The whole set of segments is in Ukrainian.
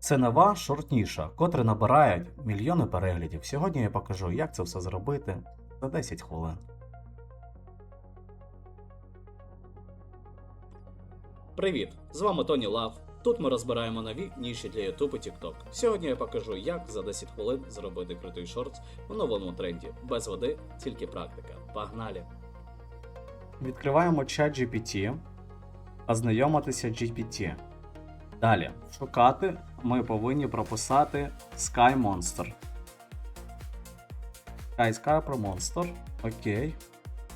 Це нова шортніша, котре набирають мільйони переглядів. Сьогодні я покажу, як це все зробити за 10 хвилин. Привіт! З вами Тоні Лав. Тут ми розбираємо нові ніші для YouTube і TikTok. Сьогодні я покажу, як за 10 хвилин зробити крутий шортс у новому тренді. Без води, тільки практика. Погнали! Відкриваємо чат GPT, ознайомитися GPT. Далі, шукати ми повинні прописати Sky Monster. Sky Sky про Monster. Окей.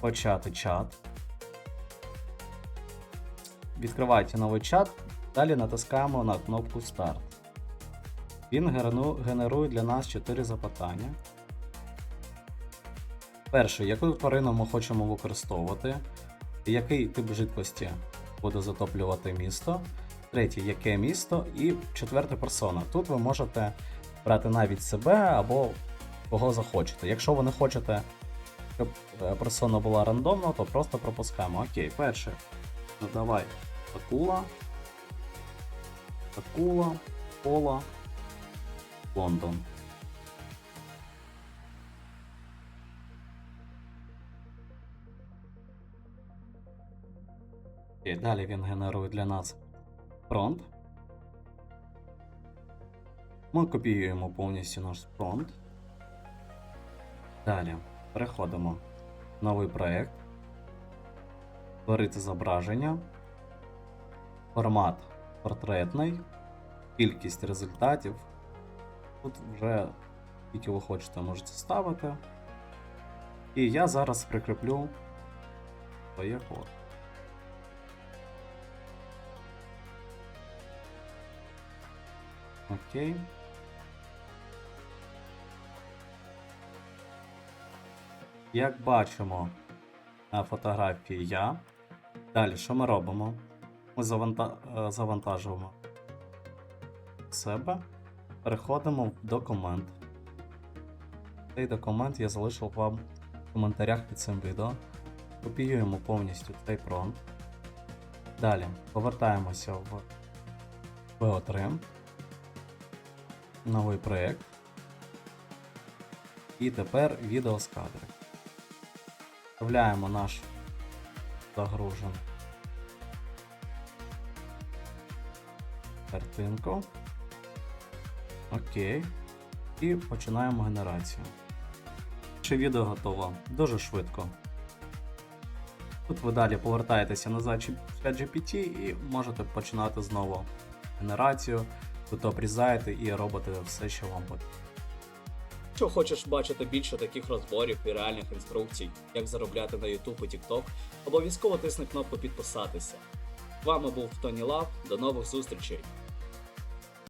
Почати чат. Відкриваєте новий чат. Далі натискаємо на кнопку Старт. Він генерує для нас 4 запитання. Перше, яку тварину ми хочемо використовувати, який тип жидкості буде затоплювати місто, третє, яке місто, і четверта персона. Тут ви можете брати навіть себе або кого захочете. Якщо ви не хочете, щоб е, персона була рандомна, то просто пропускаємо. Окей, перше. Ну давай. Акула. Акула, Пола, Лондон. І далі він генерує для нас фронт. Ми копіюємо повністю наш фронт. Далі переходимо в новий проєкт. Створити зображення. Формат портретний. Кількість результатів. Тут вже скільки ви хочете можете ставити. І я зараз прикріплю своє фото. Окей. Як бачимо на фотографії я. Далі, що ми робимо? Ми заванта... е, завантажуємо себе, переходимо в документ. Цей документ я залишив вам в коментарях під цим відео. Копіюємо повністю цей пронт. Далі повертаємося в VO3 новий проєкт. І тепер відео з кадрів. Вставляємо наш загружений картинку. Окей. І починаємо генерацію. Наше відео готово дуже швидко. Тут ви далі повертаєтеся назад в чат GPT і можете починати знову генерацію. Тут обрізаєте і робите все, що вам потрібно. Якщо хочеш бачити більше таких розборів і реальних інструкцій, як заробляти на YouTube і TikTok, обов'язково тисни кнопку підписатися. З вами був Тоні Лав. До нових зустрічей!